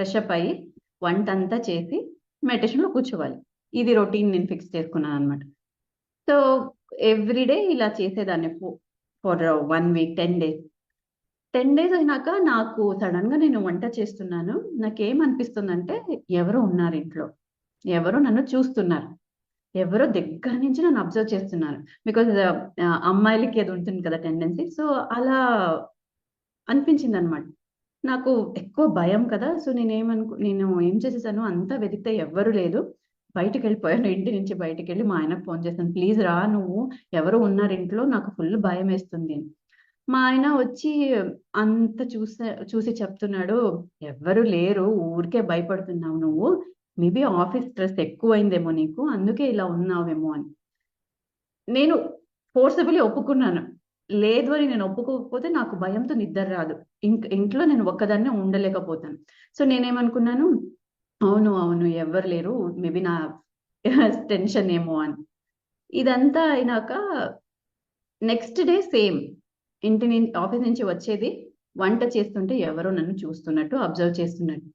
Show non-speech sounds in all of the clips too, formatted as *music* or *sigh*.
Fresh up అయ్యి వంట అంతా చేసి మెడిటేషన్లో కూర్చోవాలి. ఇది రొటీన్ నేను ఫిక్స్ చేసుకున్నాను అనమాట సో ఎవ్రీడే ఇలా చేసేదాన్ని for one week ten days. Ten days అయినాక నాకు సడన్గా నేను వంట చేస్తున్నాను. నాకేమనిపిస్తుందంటే ఎవరో ఉన్నారు ఇంట్లో. ఎవరో నన్ను చూస్తున్నారు. ఎవరో దగ్గర నుంచి నన్ను అబ్జర్వ్ చేస్తున్నారు. బికాజ్ అమ్మాయిలకి అది ఉంటుంది కదా టెండెన్సీ. సో అలా అనిపించింది అనమాట నాకు ఎక్కువ భయం కదా. సో నేనేమనుకు నేను ఏం చేసేసాను అంతా వెతికితే ఎవ్వరు లేదు. బయటకు వెళ్ళిపోయాను ఇంటి నుంచి బయటకు వెళ్ళి మా ఆయనకు ఫోన్ చేస్తాను ప్లీజ్ రా నువ్వు ఎవరు ఉన్నారు ఇంట్లో నాకు ఫుల్ భయం వేస్తుంది. అని మా ఆయన వచ్చి అంత చూసే చూసి చెప్తున్నాడు ఎవ్వరు లేరు ఊరికే భయపడుతున్నావు నువ్వు. మేబీ ఆఫీస్ స్ట్రెస్ ఎక్కువైందేమో నీకు అందుకే ఇలా ఉన్నావేమో అని. నేను ఫోర్సబుల్లీ ఒప్పుకున్నాను. లేదు అని నేను ఒప్పుకోకపోతే నాకు భయంతో నిద్ర రాదు. ఇంక ఇంట్లో నేను ఒక్కదాన్నే ఉండలేకపోతాను. సో నేనేమనుకున్నాను అవును అవును ఎవరు లేరు మేబీ నా *laughs* టెన్షన్ ఏమో అని. ఇదంతా అయినాక నెక్స్ట్ డే సేమ్ ఇంటి నుంచి ఆఫీస్ నుంచి వచ్చేది వంట చేస్తుంటే ఎవరో నన్ను చూస్తున్నట్టు అబ్జర్వ్ చేస్తున్నట్టు.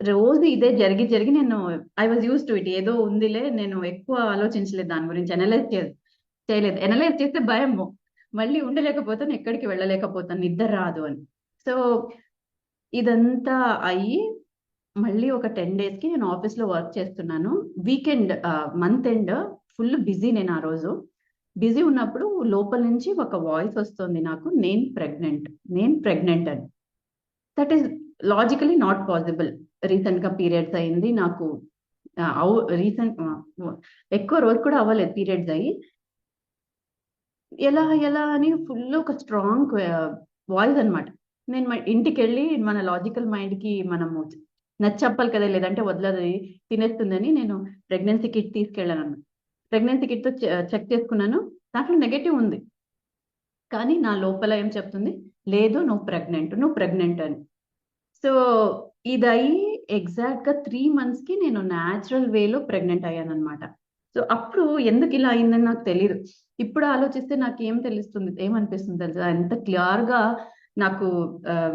రోజు ఇదే జరిగి జరిగి నేను I was used to it ఏదో ఉందిలే నేను ఎక్కువ ఆలోచించలేదు దాని గురించి అనలైజ్ చేయలేదు. అనలైజ్ చేస్తే భయము. మళ్ళీ ఉండలేకపోతాను ఎక్కడికి వెళ్ళలేకపోతాను నిద్ర రాదు అని. సో ఇదంతా అయ్యి మళ్ళీ ఒక టెన్ డేస్కి నేను ఆఫీస్లో వర్క్ చేస్తున్నాను. Weekend month end full busy నేను ఆ రోజు. బిజీ ఉన్నప్పుడు లోపల నుంచి ఒక వాయిస్ వస్తుంది నాకు నేను ప్రెగ్నెంట్ నేను ప్రెగ్నెంట్ అని. That is logically not possible రీసెంట్గా పీరియడ్స్ అయింది నాకు రీసెంట్ ఎక్కువ రోజు కూడా అవ్వలేదు పీరియడ్స్ అయ్యి. ఎలా ఎలా అని ఫుల్ ఒక స్ట్రాంగ్ వాయిస్ అనమాట నేను ఇంటికి వెళ్ళి మన లాజికల్ మైండ్కి మనము నచ్చప్పాలి కదా లేదంటే వదలదు తినేస్తుందని నేను ప్రెగ్నెన్సీ కిట్ తీసుకెళ్ళాను ప్రెగ్నెన్సీ కిట్తో చెక్ చేసుకున్నాను. దాంట్లో నెగటివ్ ఉంది. కానీ నా లోపల ఏం చెప్తుంది? లేదు నువ్వు ప్రెగ్నెంట్ నువ్వు ప్రెగ్నెంట్ అని. సో ఇది ఎగ్జాక్ట్గా త్రీ మంత్స్కి నేను న్యాచురల్ వేలో ప్రెగ్నెంట్ అయ్యాను అనమాట సో అప్పుడు ఎందుకు ఇలా అయిందని నాకు తెలియదు ఇప్పుడు ఆలోచిస్తే నాకు ఏం తెలుస్తుంది? ఏమనిపిస్తుంది తెలుసా? ఎంత క్లియర్గా నాకు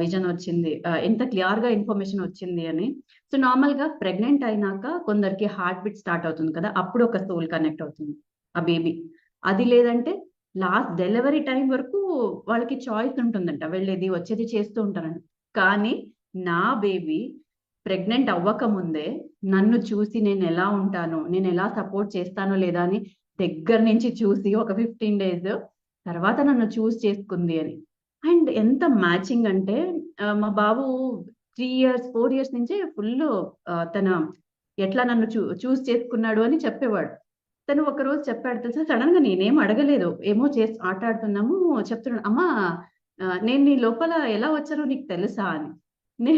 విజన్ వచ్చింది ఎంత క్లియర్గా ఇన్ఫర్మేషన్ వచ్చింది అని. సో నార్మల్గా ప్రెగ్నెంట్ అయినాక కొందరికి హార్ట్ బీట్ స్టార్ట్ అవుతుంది కదా అప్పుడు ఒక సోల్ కనెక్ట్ అవుతుంది ఆ బేబీ. అది లేదంటే లాస్ట్ డెలివరీ టైం వరకు వాళ్ళకి చాయిస్ ఉంటుందంట వెళ్ళేది వచ్చేది చేస్తూ ఉంటారంట. కానీ నా బేబీ ప్రెగ్నెంట్ అవ్వక ముందే నన్ను చూసి నేను ఎలా ఉంటాను నేను ఎలా సపోర్ట్ చేస్తానో లేదా అని దగ్గర నుంచి చూసి ఒక ఫిఫ్టీన్ డేస్ తర్వాత నన్ను చూస్ చేసుకుంది అని. అండ్ ఎంత మ్యాచింగ్ అంటే మా బాబు త్రీ ఇయర్స్ ఫోర్ ఇయర్స్ నుంచే ఫుల్ తన ఎట్లా నన్ను చూ చూస్ చేసుకున్నాడు అని చెప్పేవాడు. తను ఒక రోజు చెప్పాడు తెలుసా? సడన్గా నేనేం అడగలేదు. ఏమో చేసి ఆట ఆడుతున్నాము చెప్తున్నాడు. అమ్మా నేను నీ లోపల ఎలా వచ్చానో నీకు తెలుసా? అని. నే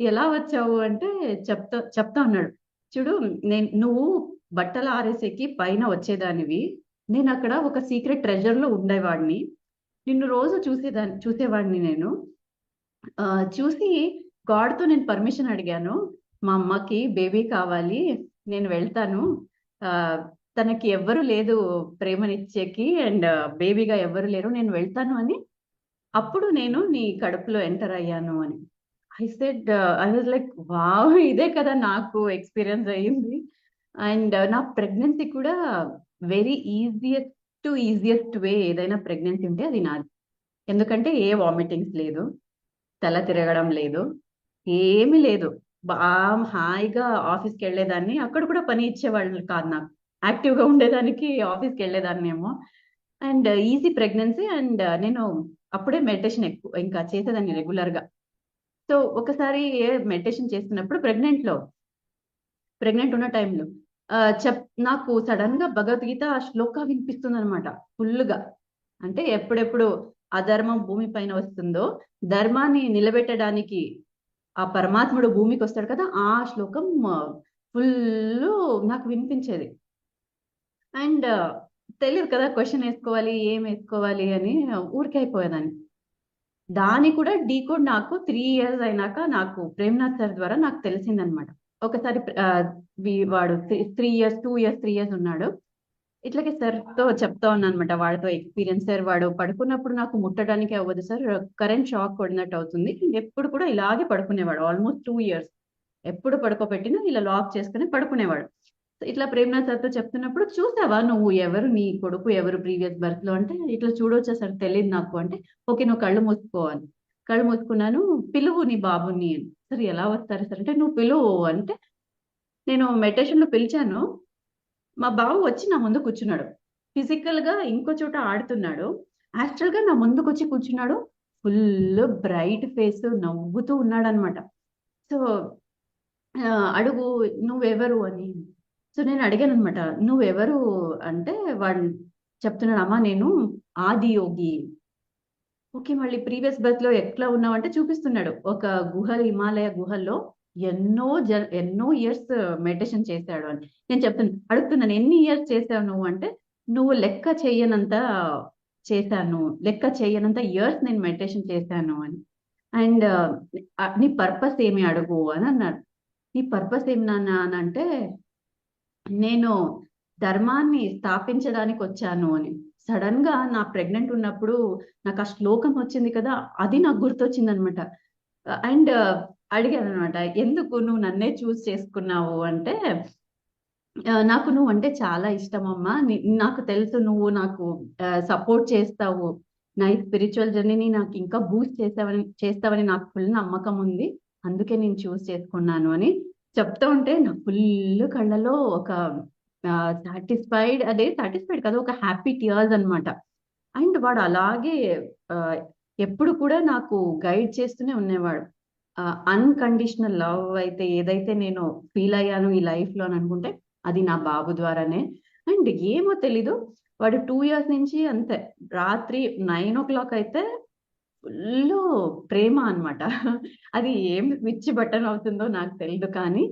ఎలా వచ్చావు అంటే చెప్తా చెప్తా ఉన్నాడు చూడు నేను నువ్వు బట్టలు ఆరేసేకి పైన వచ్చేదానివి. నేను అక్కడ ఒక సీక్రెట్ ట్రెజర్లో ఉండేవాడిని. నిన్ను రోజు చూసేదాన్ని చూసేవాడిని నేను. చూసి గాడ్తో నేను పర్మిషన్ అడిగాను. మా అమ్మకి బేబీ కావాలి నేను వెళ్తాను. తనకి ఎవ్వరు లేదు ప్రేమనిచ్చేకి అండ్ బేబీగా ఎవ్వరు లేరు నేను వెళ్తాను అని. అప్పుడు నేను నీ కడుపులో ఎంటర్ అయ్యాను అని. I said I was like wow ఇదే కదా నాకు ఎక్స్పీరియన్స్ అయ్యింది. అండ్ uh, నా ప్రెగ్నెన్సీ కూడా very easiest to easiest way ఏదైనా ప్రెగ్నెన్సీ ఉంటే అది నాది. ఎందుకంటే ఏ వామిటింగ్స్ లేదు తల తిరగడం లేదు ఏమీ లేదు. బాగా హాయిగా ఆఫీస్కి వెళ్ళేదాన్ని. అక్కడ కూడా పని ఇచ్చేవాళ్ళు కాదు నాకు. యాక్టివ్గా ఉండేదానికి ఆఫీస్కి వెళ్ళేదాన్ని ఏమో and uh, easy pregnancy and uh, నేను అప్పుడే మెడిటేషన్ ఎక్కువ ఇంకా చేసేదాన్ని రెగ్యులర్గా సో ఒకసారి మెడిటేషన్ చేస్తున్నప్పుడు ప్రెగ్నెంట్లో ప్రెగ్నెంట్ ఉన్న టైంలో చెప్ నాకు సడన్గా భగవద్గీత శ్లోక వినిపిస్తుంది అనమాట ఫుల్గా. అంటే ఎప్పుడెప్పుడు అధర్మం భూమి పైన వస్తుందో ధర్మాన్ని నిలబెట్టడానికి ఆ పరమాత్ముడు భూమికి వస్తాడు కదా ఆ శ్లోకం ఫుల్ నాకు వినిపించేది. అండ్ తెలియదు కదా క్వశ్చన్ వేసుకోవాలి ఏం వేసుకోవాలి అని ఊరికే అయిపోయేదాన్ని. దాని కూడా డీకోడ్ నాకు త్రీ ఇయర్స్ అయినాక నాకు ప్రేమ్నాథ్ సార్ ద్వారా నాకు తెలిసిందనమాట ఒకసారి వాడు three years two years three years ఉన్నాడు ఇట్లాగే సార్‌తో చెప్తా ఉన్నానన్నమాట. వాడితో ఎక్స్‌పీరియన్స్ సార్ వాడు పడుకున్నప్పుడు నాకు ముట్టడానికే అవ్వదు సార్. కరెంట్ షాక్ కొడినట్టు అవుతుంది. ఎప్పుడు కూడా ఇలాగే పడుకునేవాడు. Almost 2 years. ఎప్పుడు పడుకోబెట్టినా ఇలా లాక్ చేసుకొని పడుకునేవాడు. ఇట్లా ప్రేమనాథ్ సార్‌తో చెప్తున్నప్పుడు చూసావా నువ్వు ఎవరు నీ కొడుకు ఎవరు ప్రీవియస్ బర్త్‌లో అంటే, ఇట్లా చూడొచ్చా సార్ తెలియదు నాకు అంటే, ఓకే నువ్వు కళ్ళు మూసుకో అని. కళ్ళు మూసుకున్నాను. పిలువు నీ బాబుని అని. సరే ఎలా వస్తారు సార్ అంటే, నువ్వు పిలువు అంటే, నేను మెడిటేషన్‌లో పిలిచాను. మా బాబు వచ్చి నా ముందు కూర్చున్నాడు. ఫిజికల్గా ఇంకో చోట ఆడుతున్నాడు. యాస్ట్రల్‌గా నా ముందుకొచ్చి కూర్చున్నాడు. ఫుల్ బ్రైట్ ఫేస్ నవ్వుతూ ఉన్నాడన్నమాట. సో, అడుగు నువ్వెవరు అని. సో, నేను అడిగాను అనమాట నువ్వెవరు అంటే వాడు చెప్తున్నాడు. అమ్మా నేను ఆదియోగి. ఓకే. మళ్ళీ ప్రీవియస్ బర్త్లో ఎట్లా ఉన్నావంటే చూపిస్తున్నాడు. ఒక గుహ హిమాలయ గుహల్లో ఎన్నో జ ఎన్నో ఇయర్స్ మెడిటేషన్ చేశాడు అని. నేను చెప్తున్నాను అడుగుతున్నాను ఎన్ని ఇయర్స్ చేశావు నువ్వు అంటే, నువ్వు లెక్క చేయనంత చేశాను. లెక్క చేయనంత ఇయర్స్ నేను మెడిటేషన్ చేశాను అని. అండ్ నీ పర్పస్ ఏమి అడుగు అని అన్నాడు. నీ పర్పస్ ఏమి నాన్న అనంటే, నేను ధర్మాన్ని స్థాపించడానికి వచ్చాను అని. సడన్గా నా ప్రెగ్నెంట్ ఉన్నప్పుడు నాకు ఆ శ్లోకం వచ్చింది కదా! అది నాకు గుర్తొచ్చింది అనమాట అండ్ uh, అడిగాను అనమాట ఎందుకు నువ్వు నన్నే చూస్ చేసుకున్నావు అంటే, నాకు నువ్వు అంటే చాలా ఇష్టం అమ్మా నాకు తెలుసు నువ్వు నాకు సపోర్ట్ చేస్తావు. నా ఈ స్పిరిచ్యువల్ జర్నీని నాకు ఇంకా బూస్ట్ చేస్తావని చేస్తావని నాకు ఫుల్ నమ్మకం ఉంది. అందుకే నేను చూస్ చేసుకున్నాను అని చెప్తూ ఉంటే నా ఫుల్ కళ్ళలో ఒక సాటిస్ఫైడ్ అదే సాటిస్ఫైడ్ కాదు. ఒక హ్యాపీ టియర్స్ అన్నమాట. అండ్ వాడు అలాగే ఎప్పుడు కూడా నాకు గైడ్ చేస్తూనే ఉండేవాడు. అన్‌కండిషనల్ లవ్ అయితే ఏదైతే నేను ఫీల్ అయ్యాను ఈ లైఫ్‌లో అని అనుకుంటే, అది నా బాబు ద్వారానే. అండ్ ఏమో తెలీదు. వాడు టూ ఇయర్స్ నుంచి అంతే. రాత్రి 9:00 అయితే ఫుల్ ప్రేమ అన్నమాట. అది ఏం స్విచ్ బటన్ అవుతుందో నాకు తెలియదు కానీ